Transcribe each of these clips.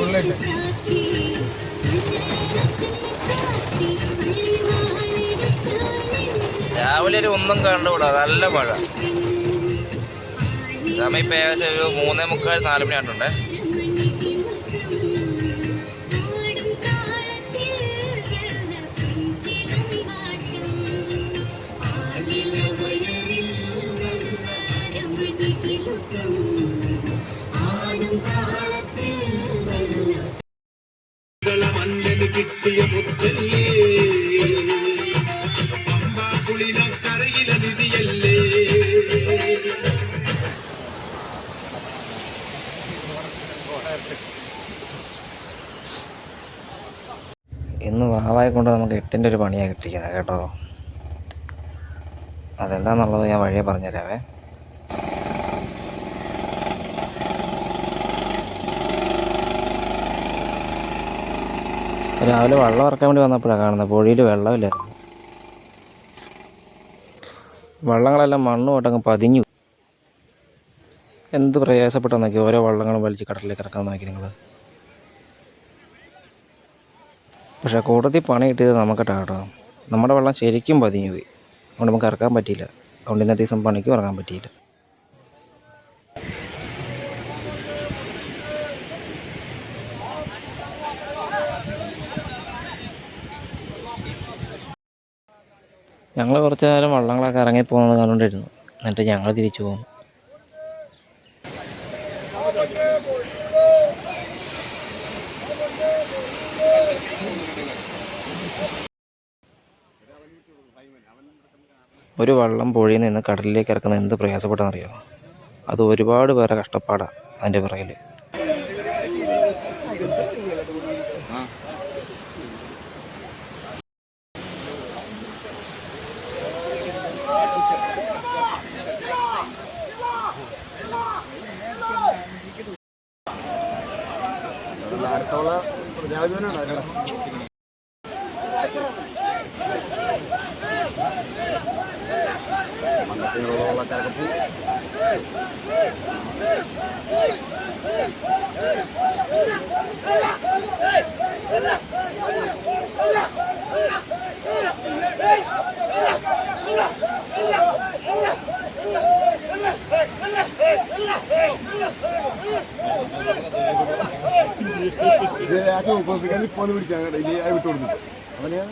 ഫുള്ളിട്ട് രാവിലെ ഒരു ഒന്നും കണ്ടുകൂടാ നല്ല മഴ. സമയം ഇപ്പം ഏകദേശം ഒരു മൂന്നേ മുക്കാൽ നാല് മണി ആയിട്ടുണ്ടേ കിട്ടിയ മുത്തല്ലേ പമ്പാക്കുളിന കരയില നിധിയല്ലേ? ഇന്ന് വാവായി കൊണ്ട് നമുക്ക് എട്ടിന്റെ ഒരു പണിയാണ് കിട്ടിക്കുന്നത് കേട്ടോ. അതെന്താന്നുള്ളത് ഞാൻ വഴിയെ പറഞ്ഞുതരാവേ. രാവിലെ വെള്ളം ഇറക്കാൻ വേണ്ടി വന്നപ്പോഴാണ് കാണുന്നത്. പുഴയിൽ വെള്ളമില്ലായിരുന്നു. വള്ളങ്ങളെല്ലാം മണ്ണ് പോട്ടങ്ങ് പതിഞ്ഞു. എന്ത് പ്രയാസപ്പെട്ടോ നോക്കി ഓരോ വള്ളങ്ങളും വലിച്ച് കടലിലേക്ക് ഇറക്കാൻ നോക്കി നിങ്ങൾ പക്ഷേ കൂട്ടത്തിൽ പണി കിട്ടിയത് നമുക്കിട്ടാ കേട്ടോ നമ്മുടെ വെള്ളം ശരിക്കും പതിഞ്ഞു പോയി അതുകൊണ്ട് നമുക്ക് ഇറക്കാൻ പറ്റിയില്ല. അതുകൊണ്ട് ഇന്നത്തെ ദിവസം പണിക്കും ഇറങ്ങാൻ പറ്റിയില്ല. ഞങ്ങൾ കുറച്ച് നേരം വള്ളങ്ങളൊക്കെ ഇറങ്ങി പോകുന്നത് കണ്ടുകൊണ്ടിരുന്നു എന്നിട്ട് ഞങ്ങൾ തിരിച്ചു പോകും ഒരു വള്ളം പുഴയിൽ നിന്ന് കടലിലേക്ക് ഇറക്കുന്ന എന്ത് പ്രയാസപ്പെട്ടെന്നറിയോ? അത് ഒരുപാട് പേരെ കഷ്ടപ്പാടാണ് അതിന്റെ പിറകിൽ తోలా జాగ్రత్తగా మన తీరులో వల్ల తిరగపు ചോപ്പിക്കാൻ ഇപ്പൊ ഒന്ന് പിടിച്ചാൽ ഇനി വിട്ടു കൊടുക്കും. അവനെയാ?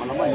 വെള്ളം വലിയ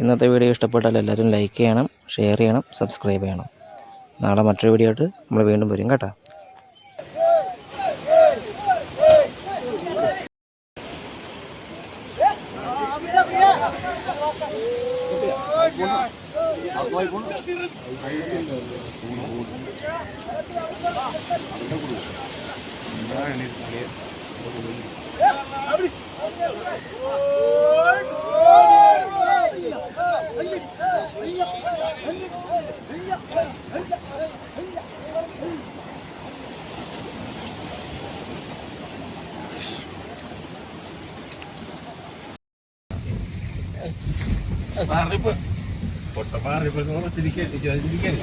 ഇന്നത്തെ വീഡിയോ ഇഷ്ടപ്പെട്ടാൽ എല്ലാവരും ലൈക്ക് ചെയ്യണം ഷെയർ ചെയ്യണം സബ്സ്ക്രൈബ് ചെയ്യണം. നാളെ മറ്റൊരു വീഡിയോ ആയിട്ട് നമ്മൾ വീണ്ടും വരും കേട്ടോ. അപ്പോൾ ആയിക്കോട്ടെ പൊട്ടപ്പാറിപ്പോ തിരിക്കാൻ